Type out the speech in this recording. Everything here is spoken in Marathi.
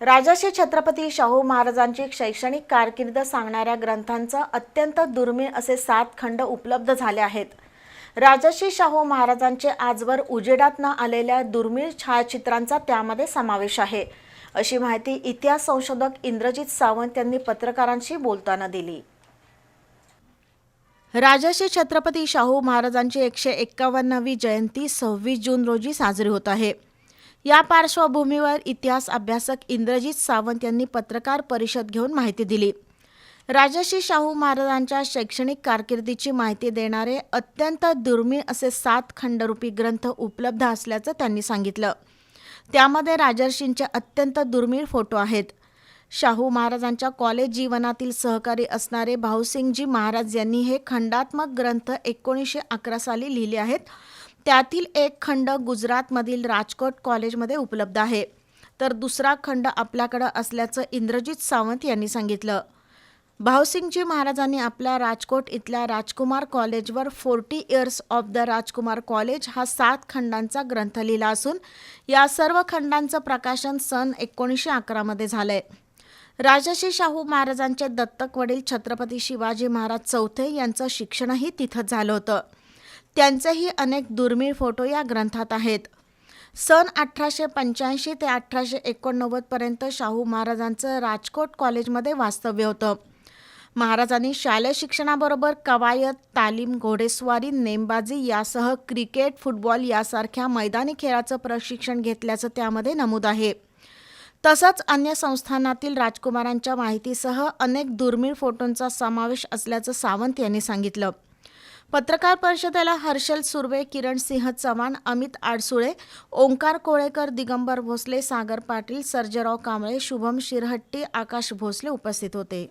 राजर्षी छत्रपती शाहू महाराजांची शैक्षणिक कारकीर्द सांगणाऱ्या ग्रंथांचा अत्यंत दुर्मिळ असे सात खंड उपलब्ध झाले आहेत. राजर्षी शाहू महाराजांचे आजवर उजेडात न आलेल्या दुर्मिळ छायाचित्रांचा त्यामध्ये समावेश आहे. अशी माहिती इतिहास संशोधक इंद्रजित सावंत यांनी पत्रकारांशी बोलताना दिली. राजर्षी छत्रपती शाहू महाराजांची एकशे एक्कावन्नावी जयंती सव्वीस जून रोजी साजरी होत आहे. या पार्श्वभूमीवर इतिहास अभ्यासक इंद्रजित सावंत यांनी पत्रकार परिषद घेऊन माहिती दिली. राजर्षी शाहू महाराजांच्या शैक्षणिक कारकिर्दीची माहिती देणारे अत्यंत दुर्मिळ असे सात खंडरूपी ग्रंथ उपलब्ध असल्याचं त्यांनी सांगितलं. त्यामध्ये राजर्षींचे अत्यंत दुर्मिळ फोटो आहेत. शाहू महाराजांच्या कॉलेज जीवनातील सहकारी असणारे भाऊसिंगजी महाराज यांनी हे खंडात्मक ग्रंथ एकोणीसशे अकरा साली लिहिले आहेत. त्यातील एक खंड गुजरातमधील राजकोट कॉलेजमध्ये उपलब्ध आहे. तर दुसरा खंड आपल्याकडं असल्याचं इंद्रजित सावंत यांनी सांगितलं. भाऊसिंगजी महाराजांनी आपल्या राजकोट इथल्या Rajkumar कॉलेजवर forty years of the Rajkumar college हा सात खंडांचा ग्रंथ लिहिला असून या सर्व खंडांचं प्रकाशन सन एकोणीसशे अकरामध्ये झालं आहे राजर्षी शाहू महाराजांचे दत्तक वडील छत्रपती शिवाजी महाराज चौथे यांचं शिक्षणही तिथंच झालं होतं. त्यांचेही अनेक दुर्मिळ फोटो या ग्रंथात आहेत. सन अठराशे पंच्याऐंशी ते अठराशे एकोणनव्वदपर्यंत शाहू महाराजांचं राजकोट कॉलेजमध्ये वास्तव्य होतं. महाराजांनी शालेय शिक्षणाबरोबर कवायत तालीम घोडेस्वारी नेमबाजी यासह क्रिकेट फुटबॉल यासारख्या मैदानी खेळाचं प्रशिक्षण घेतल्याचं त्यामध्ये नमूद आहे. तसंच अन्य संस्थानातील राजकुमारांच्या माहितीसह अनेक दुर्मिळ फोटोंचा समावेश असल्याचं सावंत यांनी सांगितलं. पत्रकार परिषदेला हर्षल सुर्वे किरण सिंह चव्हाण अमित आडसुळे ओंकार कोळेकर दिगंबर भोसले सागर पाटील सर्जराव कांबळे शुभम शिरहट्टी आकाश भोसले उपस्थित होते.